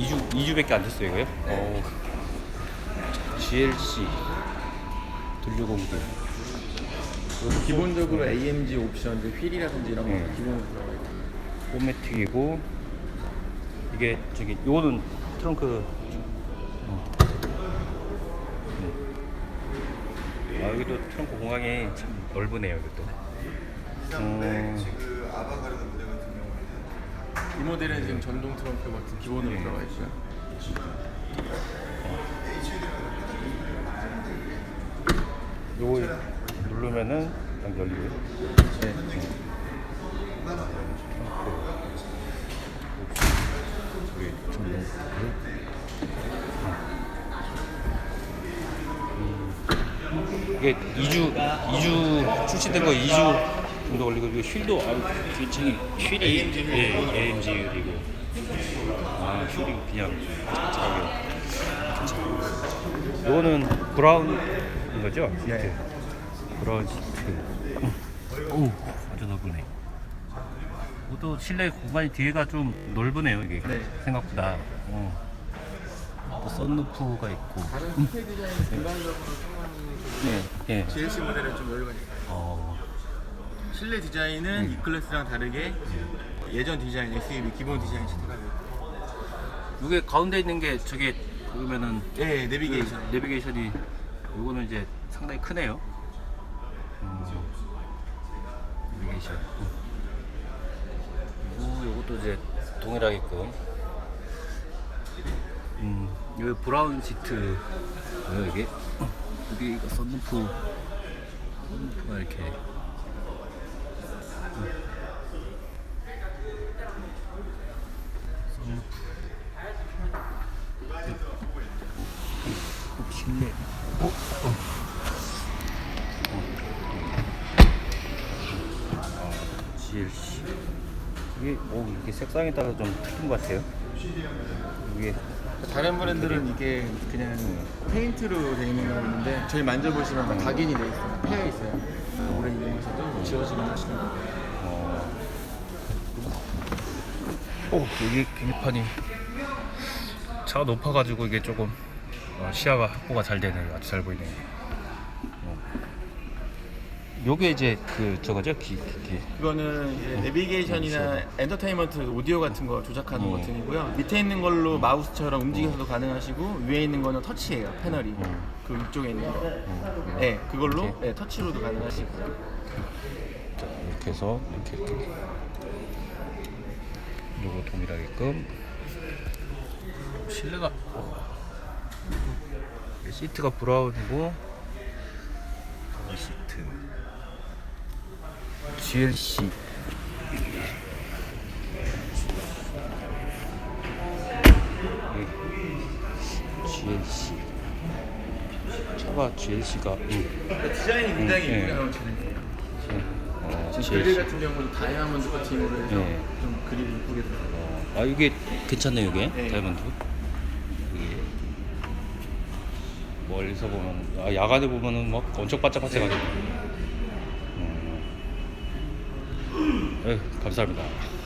2주 2주밖에 안 됐어요, 이거요? 어. 자, GLC 들류공기. 기본적으로 AMG 옵션, 이제 휠이라든지 이런 거 네. 기본으로 들어가 있고. 포매틱이고 이게 저기 요거는 트렁크 어. 네. 아 여기도 트렁크 공간이 참 넓으네요 이것도 음, 이 모델은 지금 전동 트렁크 같은 기본으로 네. 들어가 있고요. 요거 누르면은 딱 열리고요 네. 전동 이게 2주 2주 출시된 거 2주 정도 걸리고 이거 휠도 아 굉장히 휠이 예, AMG 휠이고 아 휠이 그냥 짝짝하게 요거는 브라운인 거죠? 시트 네. 브라운 시트 오 아주 넓으네 또 실내 공간이 뒤에가 좀 넓으네요 이게 네. 생각보다 어. 또 썬루프가 있고 다른 스페 디자인 전반적으로 네, 예. GLC 모델은 좀 있어요. 어, 실내 디자인은 E 클래스랑 다르게 예전 디자인 SUV 기본 디자인 있고 이게 가운데 있는 게 저게 보면은 예, 내비게이션. 그 내비게이션이 요거는 이제 상당히 크네요. 음, 내비게이션. 그리고 요것도 이제 동일하게끔. 음, 요 브라운 시트 뭐야 이게? 이게 이거 썬루프 썬루프가 이렇게 어? 어. 어, 이게 색상에 따라 좀 틀린 것 같아요. 이게 다른 브랜드는 이게 그냥 페인트로 되어 있는 거 있는데 저희 만져보시면 다 각인이 돼 있어요. 패여 있어요. 오래 이용하셔도 지워지면 하시는 거. 어. 오 여기 계기판이 차가 높아가지고 이게 조금 어, 시야가 확보가 잘 되네요. 아주 잘 보이네 요. 어. 요게 이제 그 저거죠? 기, 기, 기. 이거는 이제 내비게이션이나 엔터테인먼트 오디오 같은 거 조작하는 음. 버튼이고요. 밑에 있는 걸로 마우스처럼 움직여서도 가능하시고 위에 있는 거는 터치예요. 패널이 음. 그 위쪽에 있는 거. 네, 그걸로 네, 터치로도 가능하시고. 자, 이렇게 해서 이렇게 이렇게 요거 동일하게끔 실내가 어. 시트가 브라운이고 브라운 시트 GLC GLC 차가 GLC가 음. 디자인이 굉장히 음, 예. 이쁘게 나온 차량이에요. 어, 지금 GLC. 그릴 같은 경우는 다이아몬드 코팅으로 해서 네. 좀 그릴이 이쁘게 들어가요. 어, 아 이게 괜찮네요 이게 네. 다이아몬드 이게 멀리서 보면 아 야간에 보면은 막 엄청 반짝반짝하네 음. 감사합니다